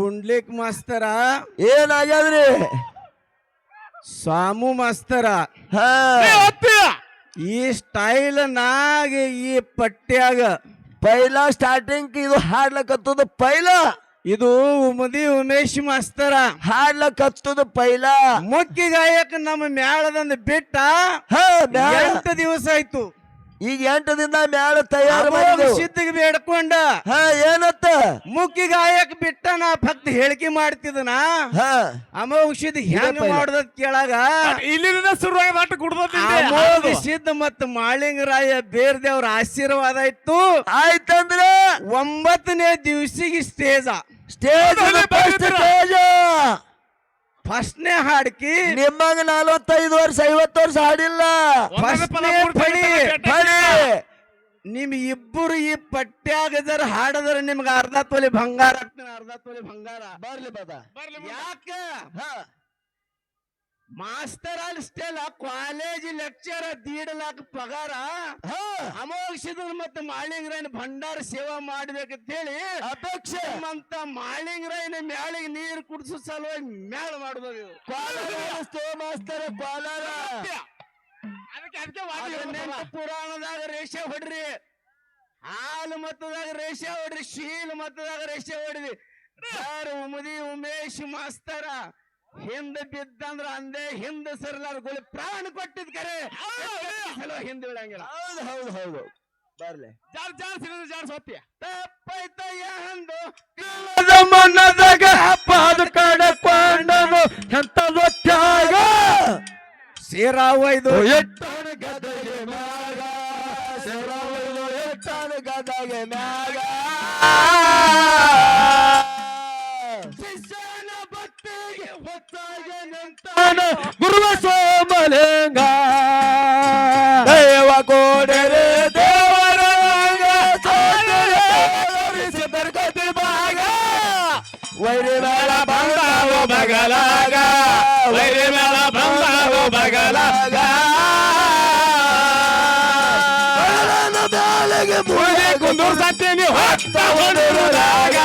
ಪುಂಡ್ಲಿಕ್ ಮಾಸ್ತರ? ಏನಾಗ್ಯಾದ್ರಿ? ಸಾಮು ಮಾಸ್ತರ. ಈ ಸ್ಟೈಲ್ ನಾಗ ಈ ಪಟ್ಟ್ಯಾಗ ಪೈಲ ಸ್ಟಾರ್ಟಿಂಗ್ ಇದು ಹಾಡ್ಲಕತ್ತದ ಪೈಲ. ಇದು ಉಮದಿ ಉಮೇಶ್ ಮಾಸ್ತರ. ಹಾಡ್ಲಕತ್ತದ ಪೈಲ. ಮುಖ್ಯ ಗಾಯಕ ನಮ್ಮ ಮ್ಯಾಳದಂದ ಬಿಟ್ಟ ಎಂಟು ದಿವಸ ಆಯ್ತು. ಈಗ ಎಂಟು ದಿನ ಮ್ಯಾಲ ತಯಾರು ಸಿದ್ಧಿಗೆ ಬೇಡ್ಕೊಂಡ. ಹ ಏನತ್ತ? ಮುಖ್ಯ ಗಾಯಕ್ ಬಿಟ್ಟ ನಾ ಭಕ್ತ ಹೇಳಿಕೆ ಮಾಡ್ತಿದ್ದನ ಹಾ. ಹೆಂಗ್. ಮಾಡೋದ್ ಕೇಳಾಗ? ಇಲ್ಲಿಂದ ಶುರುವಾಗಿ ಮಾಟ ಕುಡ್ದ ಸಿದ್ಧ ಮತ್ತ ಮಾಳಿಂಗರಾಯ ಬೇರ್ದೇವ್ರ ಆಶೀರ್ವಾದ ಇತ್ತು. ಆಯ್ತಂದ್ರೆ? ಒಂಬತ್ತನೇ ದಿವ್ಸಿಗೆ ಸ್ಟೇಜ. Stage stage. ಫಸ್ಟ್ನೇ ಹಾಡ್ಕಿ ನಿಮ್ಮಂಗ ನಲ್ವತ್ತೈದು ವರ್ಷ ಐವತ್ತು ವರ್ಷ ಹಾಡಿಲ್ಲ. ಫಸ್ಟ್ನೇ ನಿಮ್ ಇಬ್ಬರು ಈ ಪಟ್ಟ್ಯಾಗ ಜರ ಹಾಡದ್ರ ನಿಮ್ಗೆ ಅರ್ಧ ತೊಲಿ ಬಂಗಾರ ಅರ್ಧ ತೊಲಿ ಬಂಗಾರ. ಬರ್ಲಿ ಬದ. ಯಾಕ? ಮಾಸ್ತರ್ ಅಲ್ಲಿ ಸ್ಟೇಲ ಕಾಲೇಜ್ ಲೆಕ್ಚರ್ ದೀಡ್ ಲಾಕ್ ಪಗಾರ? ಹಾ. ಮತ್ತ ಮಾಳಿಂಗರಾಯನ ಭಂಡಾರ ಸೇವಾ ಮಾಡ್ಬೇಕಂತೇಳಿ ಅಪೇಕ್ಷೆ. ನಮ್ಮಂತ ಮಾಳಿಂಗರಾಯನ ಮ್ಯಾಳಿಗೆ ನೀರು ಕುಡಿಸೋ ಸಲುವಾಗಿ ಮ್ಯಾಳ ಮಾಡ್ಬೋದು ಮಾಸ್ತರ ಕೋಲಾರ ಅದಕ್ಕೆ ಪುರಾಣದಾಗ ರೇಷೆ ಹೊಡ್ರಿ. ಹಾಲು ಮತ್ತದಾಗ ರೇಷೆ ಹೊಡ್ರಿ ಶೀಲ್ ಮತ್ತದಾಗ ರೇಷೆ ಹೊಡ್ರಿ. ಯಾರು ಉಮದಿ ಉಮೇಶ್ ಮಾಸ್ತರ ಹಿಂದ ಬಿದ್ದಂದ್ರ ಅಂದೆ ಹಿಂದ ಸರಿಲಾರ ಗುಳಿ ಪ್ರಾಣ ಕೊಟ್ಟಿದ್ ಕರೆ. ಹಿಂದ. ಬೀಳಂಗಿಲ್ಲ. ಹೌದು ಹೌದು ಹೌದು. ಬರ್ಲಿ. ಜಾರ್ ಜಾರ್ ಸಿಡಿದ್ರೆ ಜಾರ್ ಸತ್ಯ. ತಪ್ಪೈತ ಎಂದು ಮನದಾಗ ಪಾದ ಕಡಕೊಂಡನು ಎಂತ ಗೊತ್ತಾಗ ಸೇರಾವೈದು ಎಟ್ಟಾನ ಗದಗೆ ಮ್ಯಾಗ. ಶಿವರಾಮಯ್ಯ ಎಟ್ಟಾನ ಗದಗೆ ಮ್ಯಾಗ. ನಿಂತಾನ ಗುರುವ ಸೋಮಲಿಂಗ. ದೇವ ಕೋಡರೆ ದೇವರಾಗ ಸಿದ್ಧರ್ಗತಿ ಭಾಗ. ವೈರಿ ಮೇಳ ಬಂದಾವ ಬಗಲಾಗ. ವೈರಿ ಮೇಳ ಬಂದಾವ ಬಗಲಾಗ ಕುಂದೂರ್ ಸತ್ಯನಿ ಹೊತ್ತ ಹೊಂದಿರುವಾಗ.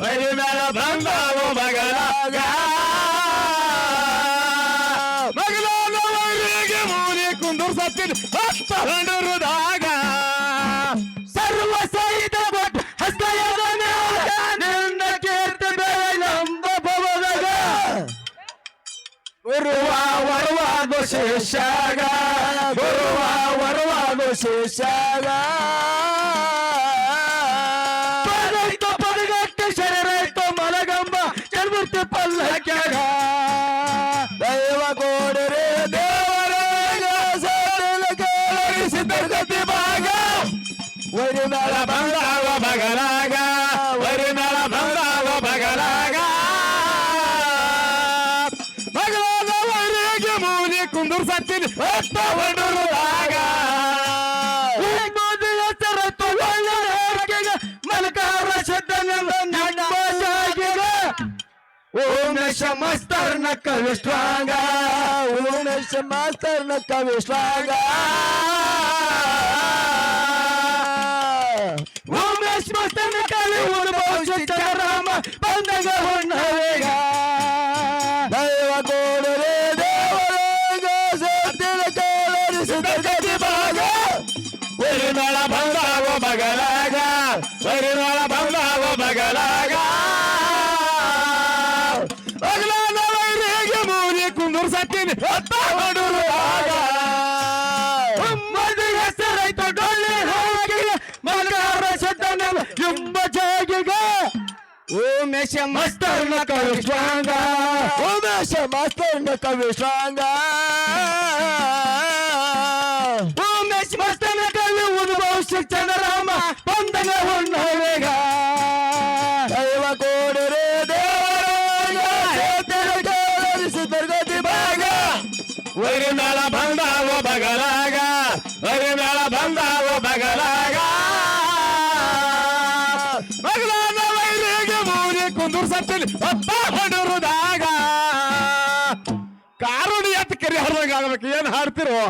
ವೈರಿನಾಳ ಬಂದಾವು ಬಗಳಾಗ ಮಗಲಾಗ ವೈರಿಗೆ ಮೂಲಿ ಕುಂದೂರ್ ಸತ್ತಿನ ಹತ್ತ ಹೊಂಡರುದಾಗ ಸರ್ವ ಸಹಿತ ಭಟ್ ಹಸ್ತಯದ ಮ್ಯಾಗ ನಿನ್ನ ಕೀರ್ತಿ ಬೆಳೆಯಂಬ ಭವದಾಗ ಗುರುವ ವರವಾದ ಶಿಷ್ಯಾಗ ಗುರುವ ವರವಾದ ಶಿಷ್ಯಾಗ ಪದೈತ ವರಿ ಮೇಳ ಬಂದಾವ ಬಗಲಾಗ ವರಿ ಮೇಳ ಬಂದಾವ ಬಗಲಾಗ ಮಗಲಾಗ ವರಿಗೆ ಮೂಲಿ ಕುಂದುರ್ ಸತ್ತಿನ ಹೊತ್ತ ಹೊಂಡುರುವಾಗ ಹೆಸರತ್ತು ಒಳ್ಳೆ ಮಲಕಾರ ಶಬ್ದನೆಲ್ಲ ನಮ್ಮ ಓಮೇಶ್ ಮಾಸ್ತರ್ನ ಕವಿ ಉದ್ಭವಿಸಿದ ರಾಮ ಬಂದಾಗ ಹೊನ್ನವೇಗ ದೈವ ಕೋಡರೆ ದೇವರಾಗ ಸತ್ತಿನ ಕೇಳರಿಸಿದ ಗತಿ ಭಾಗ ವರಿನಾಳ ಬಂದಾವ ಬಗಲಾಗ ವರಿನಾಳ ಬಂದಾವ ಬಗಲಾಗ ಬಗಲಾಗ ವೈರಿಗೆ ಮೂಲಿ ಕುಂದೂರ್ ಸತ್ತಿನ ಹೊತ್ತ ಹೊಡುರುವಾಗ ಉಮೇಶ ಮಸ್ತರ್ನ ಕವಿ ಶ್ರಾಂಗ. ಉಮೇಶ ಮಸ್ತರ್ನ ಕವಿ ಶ್ರಾಂಗ. ಉಮೇಶ ಮಸ್ತನ ಕವಿ ಉದ್ಭವ ಚಂದ್ರರಾಮ ಬಂದನ ಉಣ್ಣವೇಗ ದೈವ ಕೋಡರೆ ರೇ ದೇವರಾಗ ಸಿದ್ಧರ್ಗತಿ ಭಾಗ. ಬಂದ ಮೂರಿ ಕುಂದೂರ್ ಸತ್ತಿಲಿ ಹೊಡರುದಾಗ. ಕಾರುಣಿ ಅಂತ ಕರಿ ಹರಿದಂಗ ಆಗ್ಬೇಕು ಏನ್ ಹಾಡ್ತಿರೋ?